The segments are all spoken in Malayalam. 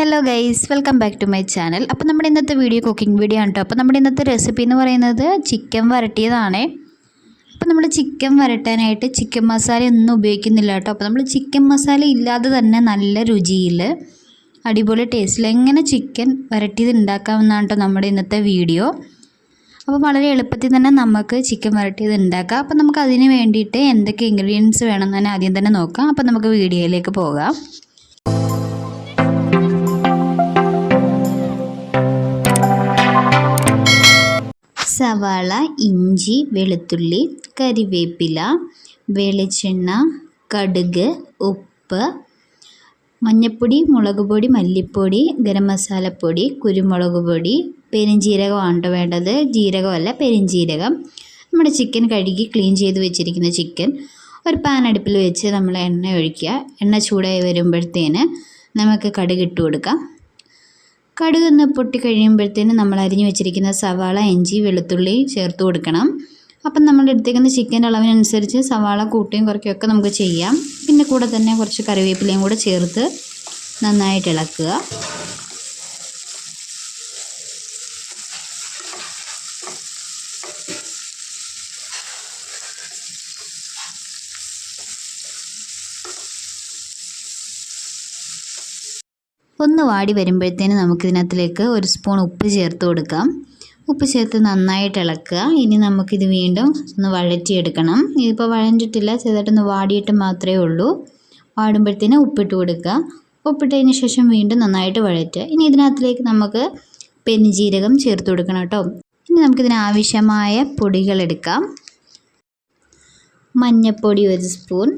Hello guys welcome back to my channel അപ്പോൾ നമ്മുടെ ഇന്നത്തെ വീഡിയോ കുക്കിംഗ് വീഡിയോ ആണ് കേട്ടോ അപ്പോൾ നമ്മുടെ ഇന്നത്തെ റെസിപ്പി എന്ന് പറയുന്നത് ചിക്കൻ വരട്ടിയതാണേ. അപ്പോൾ നമ്മൾ ചിക്കൻ വരട്ടാനായിട്ട് ചിക്കൻ മസാല ഒന്നും ഉപയോഗിക്കുന്നില്ല കേട്ടോ അപ്പോൾ നമ്മൾ ചിക്കൻ മസാല ഇല്ലാതെ തന്നെ നല്ല രുചിയിൽ അടിപൊളി ടേസ്റ്റിൽ എങ്ങനെ ചിക്കൻ വരട്ടിയത് ഉണ്ടാക്കാമെന്നാണ് കേട്ടോ നമ്മുടെ ഇന്നത്തെ വീഡിയോ അപ്പോൾ വളരെ എളുപ്പത്തിൽ തന്നെ നമുക്ക് ചിക്കൻ വരട്ടിയത് ഉണ്ടാക്കാം അപ്പോൾ നമുക്ക് അതിന് വേണ്ടിയിട്ട് എന്തൊക്കെ ഇൻഗ്രീഡിയൻസ് വേണമെന്ന് തന്നെ ആദ്യം തന്നെ നോക്കാം. അപ്പോൾ നമുക്ക് വീഡിയോയിലേക്ക് പോകാം. സവാള ഇഞ്ചി വെളുത്തുള്ളി കരിവേപ്പില വെളിച്ചെണ്ണ കടുക് ഉപ്പ് മഞ്ഞൾപ്പൊടി മുളക് പൊടി മല്ലിപ്പൊടി ഗരം മസാലപ്പൊടി കുരുമുളക് പൊടി പെരുംജീരകമാണ് വേണ്ടത്? ജീരകമല്ല പെരുംജീരകം നമ്മുടെ ചിക്കൻ കഴുകി ക്ലീൻ ചെയ്ത് വെച്ചിരിക്കുന്ന ചിക്കൻ. ഒരു പാൻ അടുപ്പിൽ വെച്ച് നമ്മൾ എണ്ണ ഒഴിക്കുക. എണ്ണ ചൂടായി വരുമ്പോഴത്തേന് നമുക്ക് കടുക് ഇട്ട് കൊടുക്കാം. കടുക് പൊട്ടി കഴിയുമ്പോഴത്തേന് നമ്മൾ അരിഞ്ഞു വെച്ചിരിക്കുന്ന സവാള ഇഞ്ചി വെളുത്തുള്ളി ചേർത്ത് കൊടുക്കണം. അപ്പം നമ്മൾ എടുത്തേക്കുന്ന ചിക്കന്റെ അളവിനനുസരിച്ച് സവാള കൂട്ടിയും കുറയ്ക്കുകയൊക്കെ നമുക്ക് ചെയ്യാം. പിന്നെ കൂടെ തന്നെ കുറച്ച് കറിവേപ്പിലയും കൂടെ ചേർത്ത് നന്നായിട്ട് ഇളക്കുക. ഒന്ന് വാടി വരുമ്പോഴത്തേന് നമുക്കിതിനകത്തിലേക്ക് ഒരു സ്പൂൺ ഉപ്പ് ചേർത്ത് കൊടുക്കാം. ഉപ്പ് ചേർത്ത് നന്നായിട്ട് ഇളക്കുക. ഇനി നമുക്കിത് വീണ്ടും ഒന്ന് വഴറ്റിയെടുക്കണം. ഇതിപ്പോൾ വഴഞ്ഞിട്ടില്ല ചെറുതായിട്ടൊന്ന് വാടിയിട്ട് മാത്രമേ ഉള്ളൂ. വാടുമ്പോഴത്തേന് ഉപ്പിട്ട് കൊടുക്കുക. ഉപ്പിട്ടതിന് ശേഷം വീണ്ടും നന്നായിട്ട് വഴറ്റുക. ഇനി ഇതിനകത്തിലേക്ക് നമുക്ക് പെരുംജീരകം ചേർത്ത് കൊടുക്കണം കേട്ടോ. ഇനി നമുക്കിതിന് ആവശ്യമായ പൊടികൾ എടുക്കാം. മഞ്ഞൾപ്പൊടി ഒരു സ്പൂൺ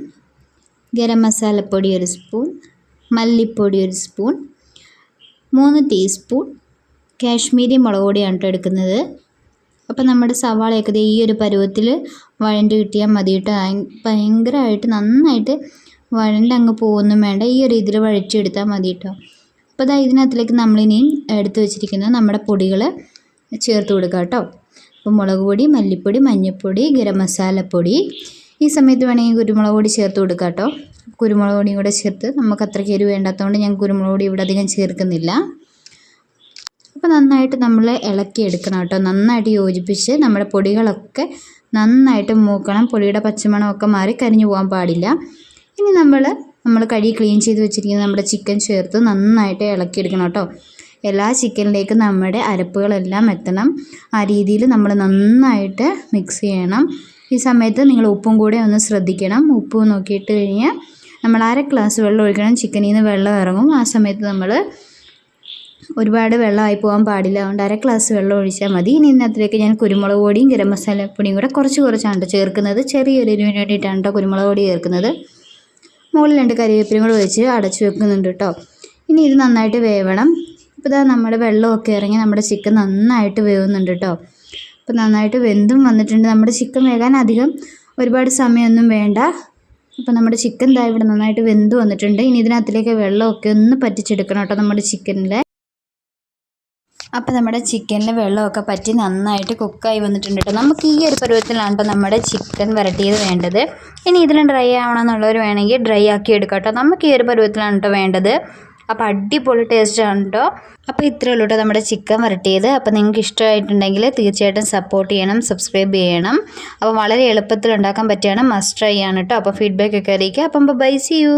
ഗരം മസാലപ്പൊടി ഒരു സ്പൂൺ മല്ലിപ്പൊടി ഒരു സ്പൂൺ മൂന്ന് ടീസ്പൂൺ കാശ്മീരി മുളക് പൊടിയാണ് കേട്ടോ എടുക്കുന്നത്. അപ്പോൾ നമ്മുടെ സവാളയൊക്കെ ഈ ഒരു പരുവത്തിൽ വഴണ്ട് കിട്ടിയാൽ മതി കേട്ടോ ഭയങ്കരമായിട്ട് നന്നായിട്ട് വഴണ്ട് അങ്ങ് പോകുന്നു വേണ്ട. ഈ ഒരു ഇതിൽ വഴിച്ചെടുത്താൽ മതി കേട്ടോ അപ്പോൾ അതാ ഇതിനകത്തിലേക്ക് നമ്മളിനി എടുത്തു വെച്ചിരിക്കുന്ന നമ്മുടെ പൊടികൾ ചേർത്ത് കൊടുക്കുക കേട്ടോ അപ്പോൾ മുളക് പൊടി മല്ലിപ്പൊടി മഞ്ഞൾപ്പൊടി ഗരം മസാലപ്പൊടി ഈ സമയത്ത് വേണമെങ്കിൽ കുരുമുളക് പൊടി ചേർത്ത് കൊടുക്കുക കേട്ടോ. കുരുമുളക് പൊടിയും കൂടെ ചേർത്ത് നമുക്ക് അത്രയ്ക്ക് എരിവ് വേണ്ടാത്തതുകൊണ്ട് ഞാൻ കുരുമുളക് പൊടി ഇവിടെ അധികം ചേർക്കുന്നില്ല. അപ്പോൾ നന്നായിട്ട് നമ്മൾ ഇളക്കി എടുക്കണം കേട്ടോ. നന്നായിട്ട് യോജിപ്പിച്ച് നമ്മുടെ പൊടികളൊക്കെ നന്നായിട്ട് മൂക്കണം. പൊടിയുടെ പച്ചമണമൊക്കെ മാറി കരിഞ്ഞു പോകാൻ പാടില്ല. ഇനി നമ്മൾ നമ്മൾ കഴുകി ക്ലീൻ ചെയ്ത് വെച്ചിരിക്കുന്ന നമ്മുടെ ചിക്കൻ ചേർത്ത് നന്നായിട്ട് ഇളക്കിയെടുക്കണം കേട്ടോ. എല്ലാ ചിക്കനിലേക്കും നമ്മുടെ അരപ്പുകളെല്ലാം എത്തണം. ആ രീതിയിൽ നമ്മൾ നന്നായിട്ട് മിക്സ് ചെയ്യണം. ഈ സമയത്ത് നിങ്ങൾ ഉപ്പും കൂടെ ഒന്ന് ശ്രദ്ധിക്കണം. ഉപ്പ് നോക്കിയിട്ട് കഴിഞ്ഞാൽ നമ്മൾ അര ഗ്ലാസ് വെള്ളം ഒഴിക്കണം. ചിക്കനിൽ നിന്ന് വെള്ളം ഇറങ്ങും. ആ സമയത്ത് നമ്മൾ ഒരുപാട് വെള്ളമായി പോകാൻ പാടില്ല. അതുകൊണ്ട് അര ഗ്ലാസ് വെള്ളം ഒഴിച്ചാൽ മതി. ഇനി ഇതിനകത്തിലേക്ക് ഞാൻ കുരുമുളക് പൊടിയും ഗരം മസാലപ്പൊടിയും കൂടെ കുറച്ച് കുറച്ചാണ് കേട്ടോ ചേർക്കുന്നത്. ചെറിയൊരു എരിവിന് വേണ്ടിയിട്ടാണ് കേട്ടോ കുരുമുളക് പൊടി ചേർക്കുന്നത്. മുകളിൽ രണ്ട് കറിവേപ്പിലും കൂടെ വെച്ച് അടച്ചു വെക്കുന്നുണ്ട് കേട്ടോ ഇനി ഇത് നന്നായിട്ട് വേവണം. ഇപ്പോൾ ഇതാ നമ്മുടെ വെള്ളമൊക്കെ ഇറങ്ങി നമ്മുടെ ചിക്കൻ നന്നായിട്ട് വേവുന്നുണ്ട് കേട്ടോ അപ്പോൾ നന്നായിട്ട് വെന്തും വന്നിട്ടുണ്ട്. നമ്മുടെ ചിക്കൻ വേകാൻ അധികം ഒരുപാട് സമയമൊന്നും വേണ്ട. അപ്പോൾ നമ്മുടെ ചിക്കൻ ദാ ഇവിടെ നന്നായിട്ട് വെന്ത് വന്നിട്ടുണ്ട്. ഇനി ഇതിനകത്തിലേക്ക് വെള്ളമൊക്കെ ഒന്ന് പറ്റിച്ചെടുക്കണം കേട്ടോ നമ്മുടെ ചിക്കനിൽ അപ്പോൾ നമ്മുടെ ചിക്കനിൽ വെള്ളമൊക്കെ പറ്റി നന്നായിട്ട് കുക്കായി വന്നിട്ടുണ്ട് കേട്ടോ. നമുക്ക് ഈ ഒരു പരുവത്തിലാണ് കേട്ടോ നമ്മുടെ ചിക്കൻ വരട്ടിയത് വേണ്ടത്. ഇനി ഇതിന് ഡ്രൈ ആവണമെന്നുള്ളവർ വേണമെങ്കിൽ ഡ്രൈ ആക്കി എടുക്കാം കേട്ടോ. നമുക്ക് ഈ ഒരു പരുവത്തിലാണ് കേട്ടോ വേണ്ടത്. അപ്പോൾ അടിപൊളി ടേസ്റ്റ് ആണ് കേട്ടോ അപ്പോൾ ഇത്രയേ ഉള്ളൂ കേട്ടോ നമ്മുടെ ചിക്കൻ വരട്ടിയത്. അപ്പോൾ നിങ്ങൾക്ക് ഇഷ്ടമായിട്ടുണ്ടെങ്കിൽ തീർച്ചയായിട്ടും സപ്പോർട്ട് ചെയ്യണം സബ്സ്ക്രൈബ് ചെയ്യണം. അപ്പോൾ വളരെ എളുപ്പത്തിൽ ഉണ്ടാക്കാൻ പറ്റിയാണ് മസ്റ്റ് ട്രൈ ആണ് കേട്ടോ അപ്പോൾ ഫീഡ്ബാക്ക് ഒക്കെ അറിയിക്കുക. അപ്പം ബൈ സി യു